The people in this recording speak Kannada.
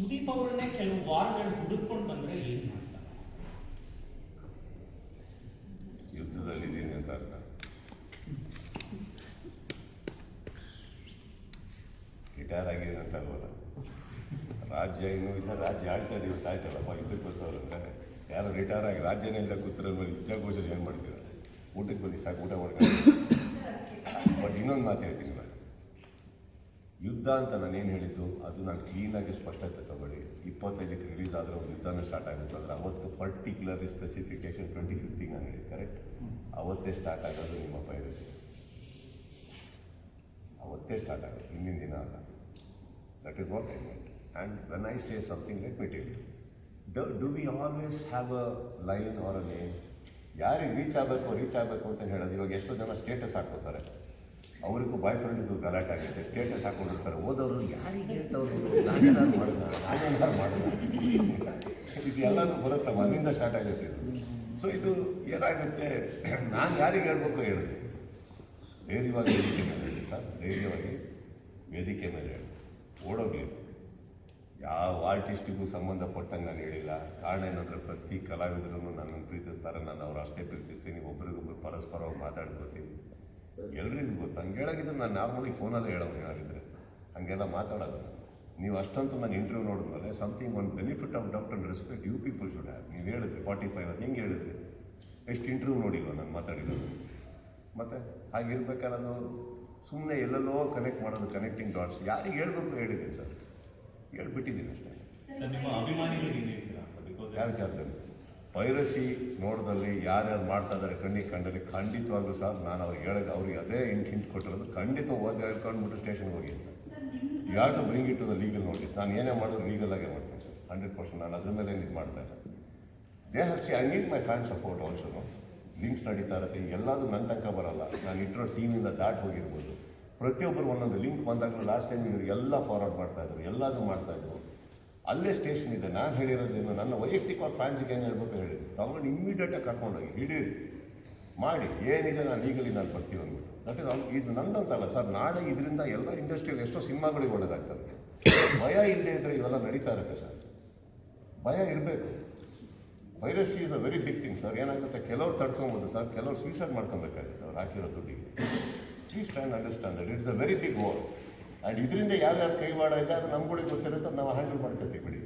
ಸುದೀಪ್ ಅವರನ್ನೇ ಕೆಲವು ವಾರಗಳು ಹುಡುಕೊಂಡು ಬಂದ್ರೆ ಏನ್ ಮಾಡ್ತಾರೆ? ಯುದ್ಧದಲ್ಲಿ ಇದ್ದೀನಿ ಅಂತ ಅರ್ಥ. ರಿಟೈರ್ ಆಗಿದೆ ಅಂತ ಅಲ್ವಲ್ಲ? ರಾಜ್ಯ ಇನ್ನೂ ಇಲ್ಲ ರಾಜ್ಯ ಆಳ್ತಾ ಇದೀವಿ ಆಯ್ತಲ್ಲಪ್ಪ ಯುದ್ಧಕ್ಕೆ ಬರ್ತಾವ್ರೆ ಅಂದ್ರೆ ಯಾರು ರಿಟೈರ್ ಆಗಿ ರಾಜ್ಯನೇ ಇಲ್ಲ ಕೂತ್ರೆ ಮೇಲೆ ವಿದ್ಯಾಕೋಶ ಏನು ಮಾಡ್ತೀರ ಊಟಕ್ಕೆ ಬನ್ನಿ ಸಾಕು ಊಟ ಮಾಡ್ಕೊಂಡು. ಬಟ್ ಇನ್ನೊಂದು ಮಾತು ಹೇಳ್ತೀನಿ ನಾನು ಯುದ್ಧ ಅಂತ ನಾನು ಏನು ಹೇಳಿದ್ದು, ಅದು ನಾನು ಕ್ಲೀನಾಗಿ ಸ್ಪಷ್ಟತೆ ತಗೊಳ್ಳಿ. ಇಪ್ಪತ್ತೈದಕ್ಕೆ ರಿಲೀಸ್ ಆದರೆ ಒಂದು ಯುದ್ಧನೂ ಸ್ಟಾರ್ಟ್ ಆಗುತ್ತೆ ಅಂದರೆ ಅವತ್ತು ಪರ್ಟಿಕ್ಯುಲರ್ ಸ್ಪೆಸಿಫಿಕೇಶನ್ ಟ್ವೆಂಟಿ ಫಿಫ್ಟಿಂಗ್ ನಾನು ಹೇಳಿ ಕರೆಕ್ಟ್ ಅವತ್ತೇ ಸ್ಟಾರ್ಟ್ ಆಗೋದು ನಿಮ್ಮ ಪೈರಸಿ ಅವತ್ತೇ ಸ್ಟಾರ್ಟ್ ಆಗುತ್ತೆ ಹಿಂದಿನ ದಿನ ಅಲ್ಲ. That is what I meet and when I say something let me it do we always have a line or a name ಯಾರಿಗೆ ರೀಚ್ ಆಗಬೇಕು ರೀಚ್ ಆಗಬೇಕು ಅಂತ ಹೇಳೋದು, ಇವಾಗ ಎಷ್ಟೋ ಜನ ಸ್ಟೇಟಸ್ ಹಾಕೋತಾರೆ ಅವರಿಗೂ ಬಾಯ್ ಫ್ರೆಂಡ್ದು ಗಲಾಟೆ ಆಗುತ್ತೆ ಸ್ಟೇಟಸ್ ಹಾಕೊಂಡಿರ್ತಾರೆ ಓದೋರು ಯಾರಿಗೆ ಹೇಳ್ತವ್ರು ನಾನೇನಾದ್ರು ಮಾಡ್ತಾರೆ ನಾನೇನಾದ್ರು ಮಾಡ್ತಾರೆ ಇದು ಎಲ್ಲರೂ ಬರುತ್ತೆ ಅಲ್ಲಿಂದ ಸ್ಟಾರ್ಟ್ ಆಗುತ್ತೆ ಇದು. ಸೊ ಇದು ಏನಾಗುತ್ತೆ, ನಾನು ಯಾರಿಗೆ ಹೇಳ್ಬೇಕು ಹೇಳಿದೆ ಧೈರ್ಯವಾಗಿ ವೇದಿಕೆ ಮೇಲೆ ಹೇಳಿ ಸರ್, ಧೈರ್ಯವಾಗಿ ವೇದಿಕೆ ಮೇಲೆ ಹೇಳಿ ಓಡೋಗ್ಲಿ ಯಾವ ಆರ್ಟಿಸ್ಟಿಗೂ ಸಂಬಂಧಪಟ್ಟಂಗೆ ನಾನು ಹೇಳಿಲ್ಲ. ಕಾರಣ ಏನಂದರೆ ಪ್ರತಿ ಕಲಾವಿದರನ್ನು ನನ್ನನ್ನು ಪ್ರೀತಿಸ್ತಾರೆ, ನಾನು ಅವ್ರು ಅಷ್ಟೇ ಪ್ರೀತಿಸ್ತೀನಿ, ಒಬ್ರಿಗೊಬ್ರು ಪರಸ್ಪರವಾಗಿ ಮಾತಾಡ್ಕೋತೀವಿ ಎಲ್ರಿಗೂ ಗೊತ್ತು. ಹಂಗೆ ಹೇಳೋಕ್ಕಿದ್ರೆ ನಾನು ನಾರ್ಮಲಿ ಫೋನಲ್ಲೇ ಹೇಳೋದು ಯಾರಿದ್ರೆ. ಹಂಗೆಲ್ಲ ಮಾತಾಡೋದು. ನೀವು ಅಷ್ಟಂತೂ ನಾನು ಇಂಟರ್ವ್ಯೂ ನೋಡಿದ್ಮೇಲೆ ಸಮಥಿಂಗ್ ಒಂದು benefit of doubt and respect you people should have ನೀವು ಹೇಳಿದ್ರಿ ಫಾರ್ಟಿ ಫೈವ್ ಅದು ಹೆಂಗೆ ಹೇಳಿದ್ರಿ? ಎಷ್ಟು ಇಂಟರ್ವ್ಯೂ ನೋಡಿಲ್ವ ನಾನು ಮಾತಾಡಿರೋದು? ಮತ್ತು ಹಾಗಿರ್ಬೇಕಾದ್ರೆ ಸುಮ್ಮನೆ ಎಲ್ಲೆಲ್ಲೋ ಕನೆಕ್ಟ್ ಮಾಡೋದು ಕನೆಕ್ಟಿಂಗ್ ಡಾಟ್ಸ್ ಯಾರಿಗೆ ಹೇಳ್ಬೇಕು ಹೇಳಿದ್ದೀನಿ ಸರ್. ಹೇಳ್ಬಿಟ್ಟಿದ್ದೀನಿ ಅಷ್ಟೇ. ಯಾವ ವಿಚಾರದಲ್ಲಿ ಪೈರಸಿ ಮೋಡದಲ್ಲಿ ಯಾರ್ಯಾರು ಮಾಡ್ತಾ ಇದ್ದಾರೆ ಕಣ್ಣಿಗೆ ಕಂಡಲ್ಲಿ ಖಂಡಿತವಾಗ್ಲೂ ಸರ್ ನಾನು ಅವ್ರಿಗೆ ಹೇಳಿದ ಅವ್ರಿಗೆ ಅದೇ ಇಂಟ್ ಹಿಂಟ್ ಕೊಟ್ಟಿರೋದು. ಖಂಡಿತ ಓದಿ ಹೇಳ್ಕೊಂಡ್ಬಿಟ್ಟು ಸ್ಟೇಷನ್ಗೆ ಹೋಗಿ ಅಂತ. ಯಾರು ಬ್ರಿಂಗ್ ಇಟ್ಟು ಲೀಗಲ್ ನೋಟಿಸ್ ನಾನು ಏನೇ ಮಾಡೋದು ಲೀಗಲ್ ಆಗೇ ಮಾಡ್ತೀನಿ. ಸರ್ ಹಂಡ್ರೆಡ್ ಪರ್ಸೆಂಟ್ ನಾನು ಅದ್ರ ಮೇಲೆ ಇದು ಮಾಡ್ತಾ ಇಲ್ಲ they have I need my fan support also links ನಡೀತಾ ಇರುತ್ತೆ. ಎಲ್ಲದೂ ನನ್ನ ತನಕ ಬರಲ್ಲ. ನಾನು ಇಟ್ಟಿರೋ ಟೀಮಿಂದ ದಾಟ್ ಹೋಗಿರ್ಬೋದು. ಪ್ರತಿಯೊಬ್ಬರು ಒಂದೊಂದು ಲಿಂಕ್ ಬಂದಾಗಲೂ ಲಾಸ್ಟ್ ಟೈಮ್ ಇವರು ಎಲ್ಲ ಫಾರ್ವರ್ಡ್ ಮಾಡ್ತಾಯಿದ್ರು ಎಲ್ಲದೂ ಮಾಡ್ತಾ ಇದ್ರು. ಅಲ್ಲೇ ಸ್ಟೇಷನ್ ಇದೆ. ನಾನು ಹೇಳಿರೋದೇನು ನನ್ನ ವೈಯಕ್ತಿಕವಾಗಿ ಫ್ಯಾನ್ಸಿಗೆ ಏನು ಹೇಳ್ಬೇಕು ಹೇಳಿ. ತಗೊಂಡು ಇಮ್ಮಿಡಿಯೇಟಾಗಿ ಕರ್ಕೊಂಡೋಗಿ ಹಿಡೀರಿ. ಮಾಡಿ. ಏನಿದೆ ನಾನು ಲೀಗಲಿ ನಾನು ಬರ್ತೀವಿ ಅಂದ್ಬಿಟ್ಟು. ದಟ್ ಇಸ್ ಇದು ನಂದಂತಲ್ಲ ಸರ್. ನಾಳೆ ಇದರಿಂದ ಎಲ್ಲ ಇಂಡಸ್ಟ್ರಿಯಲ್ಲಿ ಎಷ್ಟೋ ಸಿನಿಮಾಗಳಿಗೆ ಒಳ್ಳೆದಾಗ್ತದೆ. ಭಯ ಇಲ್ಲದೆ ಇದ್ದರೆ ಇವೆಲ್ಲ ನಡೀತಾ ಇರುತ್ತೆ ಸರ್. ಭಯ ಇರಬೇಕು. Virus is a very big thing sir. ಏನಾಗುತ್ತೆ? ಕೆಲವ್ರು ತಡ್ಕೊಬೋದು ಸರ್. ಕೆಲವ್ರು ಸೂಸೈಡ್ ಮಾಡ್ಕೊಬೇಕಾಗಿತ್ತು ಅವ್ರು ಹಾಕಿರೋ ದುಡ್ಡಿಗೆ. Please try understand that it's a very big war and ಇದರಿಂದ ಯಾರ್ಯಾರು ಕೈವಾಡ ಇದೆ ಅದು ನಮ್ಗಳಿಗೆ ಗೊತ್ತಿರುತ್ತೆ ನಾವು ಹ್ಯಾಂಡಲ್ ಮಾಡ್ಕೊತೀವಿ ಬಿಡಿ.